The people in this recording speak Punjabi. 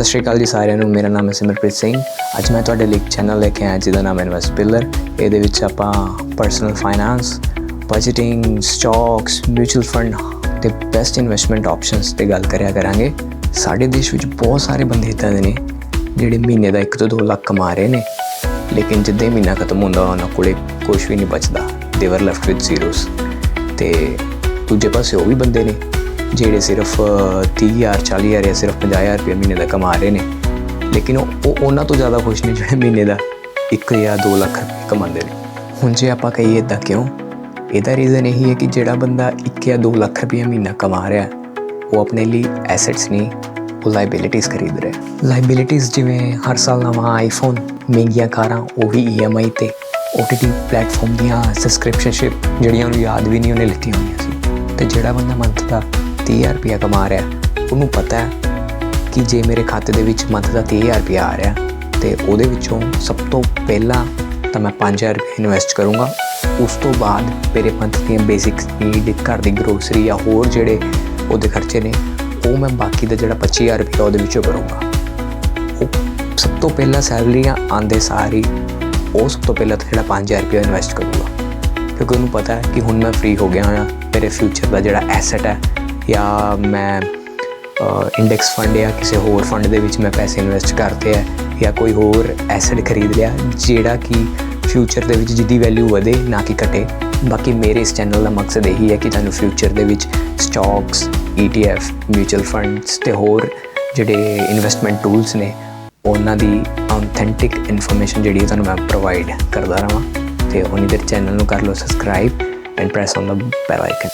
ਸਤਿ ਸ਼੍ਰੀ ਅਕਾਲ ਜੀ ਸਾਰਿਆਂ ਨੂੰ। ਮੇਰਾ ਨਾਮ ਹੈ ਸਿਮਰਪ੍ਰੀਤ ਸਿੰਘ। ਅੱਜ ਮੈਂ ਤੁਹਾਡੇ ਲਈ ਚੈਨਲ ਲੈ ਕੇ ਆਇਆ ਜਿਹਦਾ ਨਾਮ ਹੈ ਇਨਵੈਸਟ ਪਿਲਰ ਇਹਦੇ ਵਿੱਚ ਆਪਾਂ personal finance budgeting stocks mutual fund ਤੇ ਬੈਸਟ ਇਨਵੈਸਟਮੈਂਟ ਆਪਸ਼ਨਸ ਤੇ ਗੱਲ ਕਰਿਆ ਕਰਾਂਗੇ। ਸਾਡੇ ਦੇਸ਼ ਵਿੱਚ ਬਹੁਤ ਸਾਰੇ ਬੰਦੇ ਇੱਦਾਂ ਦੇ ਨੇ, ਜਿਹੜੇ ਮਹੀਨੇ ਦਾ 1 ਤੋਂ 2 ਲੱਖ ਕਮਾ ਰਹੇ ਨੇ, ਲੇਕਿਨ ਜਿੱਦਾਂ ਹੀ ਮਹੀਨਾ ਖਤਮ ਹੁੰਦਾ, ਉਹਨਾਂ ਕੋਲੇ ਕੁਝ ਵੀ ਨਹੀਂ ਬਚਦਾ। ਦੇ ਵਰ ਲੈਫਟ ਵਿਦ ਜ਼ੀਰੋਸ ਤੇ ਦੂਜੇ ਪਾਸੇ ਉਹ ਵੀ ਬੰਦੇ ਨੇ ਜਿਹੜੇ ਸਿਰਫ 30000 40000 ਜਾਂ ਸਿਰਫ 50000 ਰੁਪਏ ਮਹੀਨੇ ਦਾ ਕਮਾ ਰਹੇ ਨੇ। ਲੇਕਿਨ ਉਹ ਉਹਨਾਂ ਤੋਂ ਜ਼ਿਆਦਾ ਖੁਸ਼ ਨੇ ਜਿਹੜੇ ਮਹੀਨੇ ਦਾ 1 ਜਾਂ 2 ਲੱਖ ਰੁਪਏ ਕਮਾਉਂਦੇ ਨੇ। ਹੁਣ ਜੇ ਆਪਾਂ ਕਹੀਏ ਇਦਾਂ ਕਿਉਂ? ਇਹਦਾ ਰੀਜ਼ਨ ਇਹੀ ਹੈ ਕਿ ਜਿਹੜਾ ਬੰਦਾ 1 ਜਾਂ 2 ਲੱਖ ਰੁਪਏ ਮਹੀਨਾ ਕਮਾ ਰਿਹਾ ਉਹ ਆਪਣੇ ਲਈ ਐਸੈਟਸ ਨਹੀਂ ਉਹ ਲਾਇਬਿਲਿਟੀਜ਼ ਖਰੀਦ ਰਿਹਾ ਲਾਇਬਿਲਿਟੀਜ਼ ਜਿਵੇਂ ਹਰ ਸਾਲ ਨਵਾਂ ਆਈਫੋਨ ਮਹਿੰਗੀਆਂ ਕਾਰਾਂ, ਉਹ ਵੀ EMI ਤੇ OTT ਪਲੇਟਫਾਰਮ ਦੀਆਂ ਸਬਸਕ੍ਰਿਪਸ਼ਨਸ਼ਿਪ ਜਿਹੜੀਆਂ ਉਹਨੂੰ ਯਾਦ ਵੀ ਨਹੀਂ, ਉਹਨੇ ਲਿੱਤੀਆਂ ਹੋਈਆਂ ਸੀ। ਤੇ ਜਿਹੜਾ ਬੰਦਾ ਮੰਥ ਦਾ 30000 ਰੁਪਇਆ ਕਮਾ ਰਿਹਾ ਉਹਨੂੰ ਪਤਾ ਹੈ ਕਿ ਜੇ ਮੇਰੇ ਖਾਤੇ ਦੇ ਵਿੱਚ ਮੰਥ ਦਾ 30000 ਰੁਪਇਆ ਆ ਰਿਹਾ ਤੇ ਉਹਦੇ ਵਿੱਚੋਂ ਸਭ ਤੋਂ ਪਹਿਲਾਂ ਤਾਂ ਮੈਂ 5000 ਰੁਪਏ ਇਨਵੈਸਟ ਕਰੂੰਗਾ। ਉਸ ਤੋਂ ਬਾਅਦ ਮੇਰੇ ਪੰਥ ਦੀਆਂ ਬੇਸਿਕ ਨੀਡ ਘਰ ਦੀ ਗਰੋਸਰੀ ਜਾਂ ਹੋਰ ਜਿਹੜੇ ਉਹਦੇ ਖਰਚੇ ਨੇ, ਉਹ ਮੈਂ ਬਾਕੀ ਦਾ ਜਿਹੜਾ 25000 ਰੁਪਇਆ ਉਹਦੇ ਵਿੱਚੋਂ ਕਰੂੰਗਾ। ਉਹ ਸਭ ਤੋਂ ਪਹਿਲਾਂ ਸੈਲਰੀਆਂ ਆਂਦੇ ਸਾਰੀ ਉਹ ਸਭ ਤੋਂ ਪਹਿਲਾਂ ਤਾਂ ਜਿਹੜਾ 5000 ਰੁਪਏ ਇਨਵੈਸਟ ਕਰੂੰਗਾ। ਕਿਉਂਕਿ ਉਹਨੂੰ ਪਤਾ ਹੈ ਕਿ ਹੁਣ ਮੈਂ ਫ੍ਰੀ ਹੋ ਗਿਆ ਹਾਂ ਮੇਰੇ ਫਿਊਚਰ ਦਾ ਜਿਹੜਾ ਐਸੈਟ ਹੈ ਜਾਂ ਮੈਂ ਇੰਡੈਕਸ ਫੰਡ ਜਾਂ ਕਿਸੇ ਹੋਰ ਫੰਡ ਦੇ ਵਿੱਚ ਮੈਂ ਪੈਸੇ ਇਨਵੈਸਟ ਕਰਤੇ ਹੈ ਜਾਂ ਕੋਈ ਹੋਰ ਐਸੈਟ ਖਰੀਦ ਲਿਆ, ਜਿਹੜਾ ਕਿ ਫਿਊਚਰ ਦੇ ਵਿੱਚ ਜਿਹਦੀ ਵੈਲਿਊ ਵਧੇ ਨਾ ਕਿ ਘਟੇ। ਬਾਕੀ ਮੇਰੇ ਇਸ ਚੈਨਲ ਦਾ ਮਕਸਦ ਇਹੀ ਹੈ ਕਿ ਤੁਹਾਨੂੰ ਫਿਊਚਰ ਦੇ ਵਿੱਚ ਸਟਾਕਸ ETF ਮਿਊਚੁਅਲ ਫੰਡਸ ਤੇ ਹੋਰ ਜਿਹੜੇ ਇਨਵੈਸਟਮੈਂਟ ਟੂਲਸ ਨੇ, ਉਹਨਾਂ ਦੀ ਆਥੈਂਟਿਕ ਇਨਫੋਰਮੇਸ਼ਨ ਜਿਹੜੀ ਹੈ ਤੁਹਾਨੂੰ ਮੈਂ ਪ੍ਰੋਵਾਈਡ ਕਰਦਾ ਰਹਾਂ। ਤੇ ਉਨੀ ਦੇਰ ਚੈਨਲ ਨੂੰ ਕਰ ਲਓ subscribe and press on the bell icon